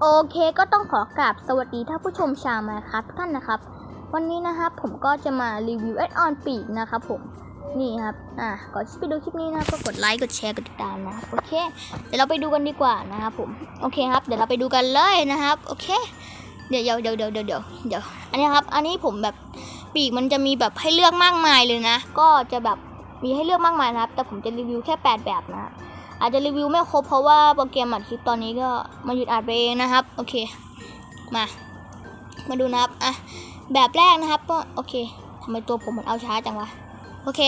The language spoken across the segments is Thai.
โอเคก็ต้องขอกราบสวัสดีท่านผู้ชมชาวมาครับท่านนะครับ วันนี้นะครับผมก็จะมารีวิวแอดออนปีกนะครับผมนี่ครับอะก่อนที่ไปดูคลิปนี้นะก็กดไลค์กดแชร์กดติดตามนะโอเค เดี๋ยวเราไปดูกันดีกว่านะครับผมโอเคครับเดี๋ยวเราไปดูกันเลยนะครับโอเค เดี๋ยวเดี๋ยวเดี๋ยวเดี๋ยวเดี๋ยวเดี๋ยวเดี๋ยวอันนี้ครับอันนี้ผมแบบปีกมันจะมีแบบให้เลือกมากมายเลยนะ ก็จะแบบมีให้เลือกมากมายนะครับ แต่ผมจะรีวิวแค่แปดแบบนะ อาจจะรีวิวไม่ครบเพราะว่าโปรแกรมอัดคลิปตอนนี้ก็มาหยุดอัดไปเองนะครับ โอเค มา มาดูนะครับอะแบบแรกนะครับก็โอเคทำไมตัวผมมันเอาช้าจังวะโอเค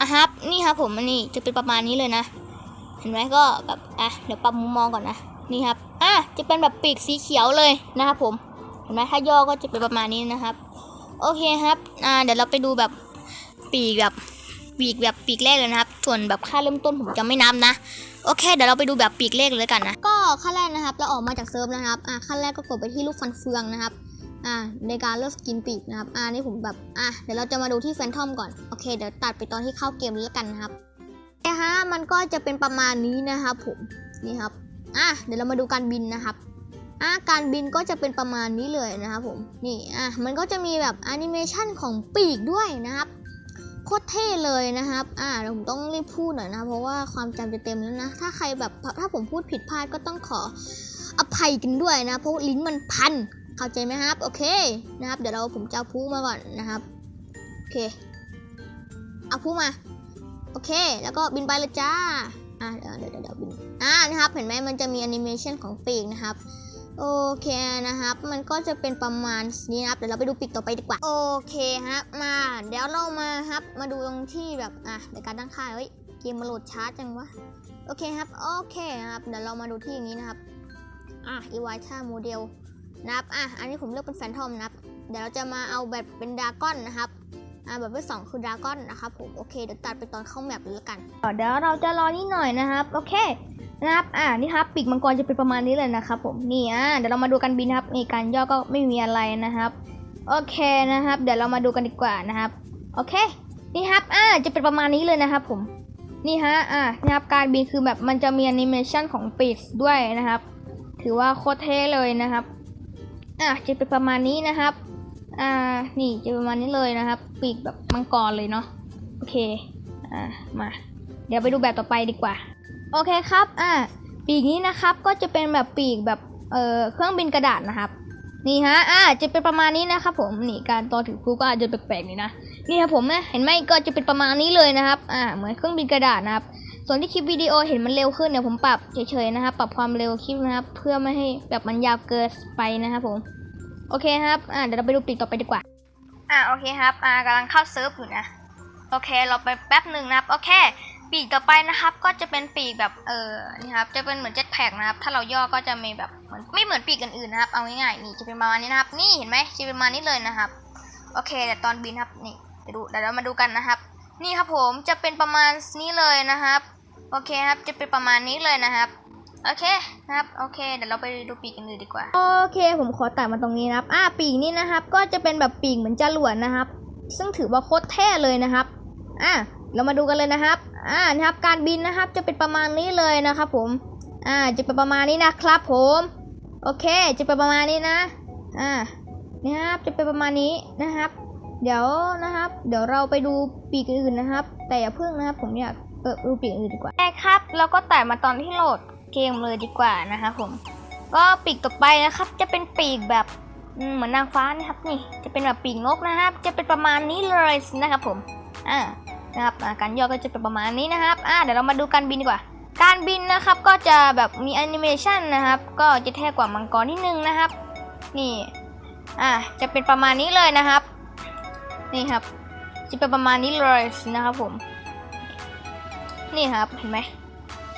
อะครับ นี่ครับผมอันนี้จะเป็นประมาณนี้เลยนะ เห็นไหมก็แบบอะเดี๋ยวปรับมุมมองก่อนนะนี่ครับอะจะเป็นแบบปีกสีเขียวเลยนะครับผมเห็นไหมถ้าย่อก็จะเป็นประมาณนี้นะครับ โอเคครับอ่าเดี๋ยวเราไปดูแบบปีกแบบ ปีกแบบปีกแรกเลยนะครับ ส่วนแบบค่าเริ่มต้นผมจะไม่นับนะ โอเค เดี๋ยวเราไปดูแบบปีกเลขเลยกันนะ ก็ขั้นแรกนะครับ เราออกมาจากเซิร์ฟนะครับ อ่าขั้นแรกก็กดไปที่ลูกฟันเฟืองนะครับ อ่า ในการเลือกสกินปีกนะครับ อ่า นี่ผมแบบ อะเดี๋ยวเราจะมาดูที่แฟนทอมก่อน โอเค เดี๋ยวตัดไปตอนที่เข้าเกมเลยแล้วกันนะครับนะฮะ มันก็จะเป็นประมาณนี้นะครับผม นี่ครับ อะเดี๋ยวเรามาดูการบินนะครับอะการบินก็จะเป็นประมาณนี้เลยนะครับผม นี่ อะ มันก็จะมีแบบแอนิเมชันของปีกด้วยนะครับ โคตรเท่เลยนะครับ อ่าเดี๋ยวผมต้องรีบพูดหน่อยนะ เพราะว่าความจำจะเต็มแล้วนะ ถ้าใครแบบถ้าผมพูดผิดพลาดก็ต้องขออภัยกันด้วยนะ เพราะลิ้นมันพัน เข้าใจไหมครับ โอเคนะครับ เดี๋ยวเราผมจะพูมาก่อนนะครับ โอเค เอาพูมา โอเค แล้วก็บินไปเลยจ้า อ่าเดี๋ยวเดี๋ยวเดี๋ยวบิน อ่านะครับ เห็นไหมมันจะมีแอนิเมชันของปีกนะครับ โอเคนะครับ มันก็จะเป็นประมาณนี้นะครับ เดี๋ยวเราไปดูปีกต่อไปดีกว่า โอเคฮะ มา เดี๋ยวเรามาครับ มาดูตรงที่แบบ อะในการตั้งค่า เฮ้ย เกมมาโหลดช้าจังวะ โอเคครับ โอเคครับ เดี๋ยวเรามาดูที่อย่างนี้นะครับ อะ e v i t a โมเดลนะครับ อะ อันนี้ผมเลือกเป็นแฟนทอมนะครับ เดี๋ยวเราจะมาเอาแบบเป็นดาก้อนนะครับอ่าแบบที่สองคือดราก้อนนะครับผม โอเค เดี๋ยวตัดไปตอนเข้าแมปเลยละกัน เดี๋ยวเราจะรอนิดหน่อยนะครับ โอเค นะครับ อ่า นี่ครับ ปีกมังกรจะเป็นประมาณนี้เลยนะครับผม นี่อะเดี๋ยวเรามาดูกันบินครับนี่การย่อก็ไม่มีอะไรนะครับ โอเคนะครับ เดี๋ยวเรามาดูกันดีกว่านะครับ โอเค นี่ครับ อ่า จะเป็นประมาณนี้เลยนะครับผม นี่ฮะ อ่านะครับ การบินคือแบบมันจะมีแอนิเมชันของปีกด้วยนะครับ ถือว่าโคตรเท่เลยนะครับ อ่าจะเป็นประมาณนี้นะครับ อ่า นี่จะประมาณนี้เลยนะครับ ปีกแบบมังกรเลยเนาะ โอเค อ่า มา เดี๋ยวไปดูแบบต่อไปดีกว่า โอเคครับ อ่า ปีกนี้นะครับ ก็จะเป็นแบบปีกแบบ เอ่อ เครื่องบินกระดาษนะครับ นี่ฮะ อ่า จะเป็นประมาณนี้นะครับ ผม นี่การต่อถือพลุก็อาจจะแปลกๆนี่นะ นี่ครับผมนะ เห็นไหมก็จะเป็นประมาณนี้เลยนะครับ อ่า เหมือนเครื่องบินกระดาษนะครับ ส่วนที่คลิปวิดีโอเห็นมันเร็วขึ้นเนี่ยผมปรับเฉยๆนะครับ ปรับความเร็วคลิปนะครับ เพื่อไม่ให้แบบมันยาวเกินไปนะครับผม โอเคครับ อ่า เดี๋ยวเราไปดูปีกต่อไปดีกว่า อ่า โอเคครับ อ่ากำลังเข้าเซิร์ฟอยู่นะ โอเค เราไปแป๊บหนึ่งนะครับ โอเค ปีกต่อไปนะครับ ก็จะเป็นปีกแบบเออนี่ครับ จะเป็นเหมือนเจ็ตแพ็กนะครับ ถ้าเราย่อก็จะมีแบบเหมือนไม่เหมือนปีกอื่นๆนะครับ เอาง่ายๆนี่จะเป็นประมาณนี้นะครับ นี่เห็นไหมจะเป็นประมาณนี้เลยนะครับ โอเค แต่ตอนบินครับนี่เดี๋ยวดูเดี๋ยวเรามาดูกันนะครับ นี่ครับผมจะเป็นประมาณนี้เลยนะครับ โอเคครับ จะเป็นประมาณนี้เลยนะครับโอเคนะครับ โอเค เดี๋ยวเราไปดูปีกกันเลยดีกว่า โอเค ผมขอตัดมาตรงนี้นะครับ อ่า ปีกนี้นะครับ ก็จะเป็นแบบปีกเหมือนจรวดนะครับ ซึ่งถือว่าโคตรเท่เลยนะครับ อะ เรามาดูกันเลยนะครับ อ่านะครับ การบินนะครับจะเป็นประมาณนี้เลยนะครับผม อ่าจะเป็นประมาณนี้นะครับผม โอเค จะเป็นประมาณนี้นะ อ่านี่ครับจะเป็นประมาณนี้นะครับ เดี๋ยวนะครับ เดี๋ยวเราไปดูปีกอื่นนะครับ แต่อย่าเพิ่งนะครับ ผมอยากเออดูปีกอื่นดีกว่าใช่ครับเราก็แต่มาตอนที่โหลดเกมเลยดีกว่านะครับผม ก็ปีกต่อไปนะครับ จะเป็นปีกแบบเหมือนนางฟ้านะครับนี่ จะเป็นแบบปีกนกนะครับ จะเป็นประมาณนี้เลยนะครับผม อ่า นะครับการย่อก็จะเป็นประมาณนี้นะครับอ่าเดี๋ยวเรามาดูการบินดีกว่า การบินนะครับก็จะแบบมีแอนิเมชันนะครับ ก็จะเท่กว่ามังกรนิดนึงนะครับ นี่อ่าจะเป็นประมาณนี้เลยนะครับ นี่ครับ จะเป็นประมาณนี้เลยนะครับผม นี่ครับเห็นไหม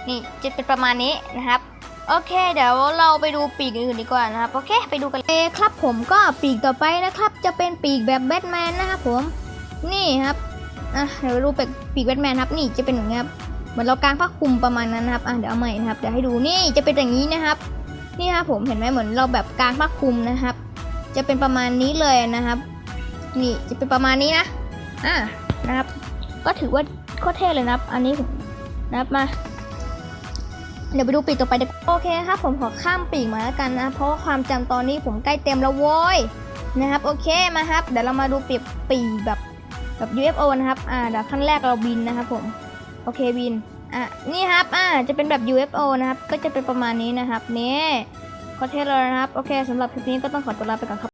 นี่จะเป็นประมาณนี้นะครับโอเค เดี๋ยวเราไปดูปีกอื่นดีกว่านะครับโอเคไปดูกันเลยครับผมก็ปีกต่อไปนะครับ จะเป็นปีกแบบแบทแมนนะครับผม นี่ครับ อะเดี๋ยวไปดูปีกปีกแบทแมนครับนี่จะเป็นอย่างนี้ครับเหมือนเรากางผ้าคลุมประมาณนั้นนะครับอะเดี๋ยวเอาใหม่นะครับเดี๋ยวให้ดูนี่จะเป็นอย่างนี้นะครับ นี่ครับผมเห็นไหมเหมือนเราแบบกางผ้าคลุมนะครับ จะเป็นประมาณนี้เลยนะครับ นี่จะเป็นประมาณนี้นะอ่านะครับ ก็ถือว่าโคตรเท่เลยนะครับ อันนี้ผมนะครับมาเดี๋ยวไปดูปีกต่อไปเดี๋ยวโอเคครับผมขอข้ามปีกมาแล้วกันนะ เพราะว่าความจำตอนนี้ผมใกล้เต็มแล้วโว้ยนะครับ โอเคมาครับ เดี๋ยวเรามาดูปีกปีกแบบ แบบ UFO นะครับ อ่าเดี๋ยวขั้นแรกเราบินนะครับผม โอเคบิน อะ นี่ครับ อ่า จะเป็นแบบ UFO นะครับ ก็จะเป็นประมาณนี้นะครับ นี่ขอเทสเลยนะครับ โอเคสำหรับคลิปนี้ก็ต้องขอตัวลาไปก่อนครับ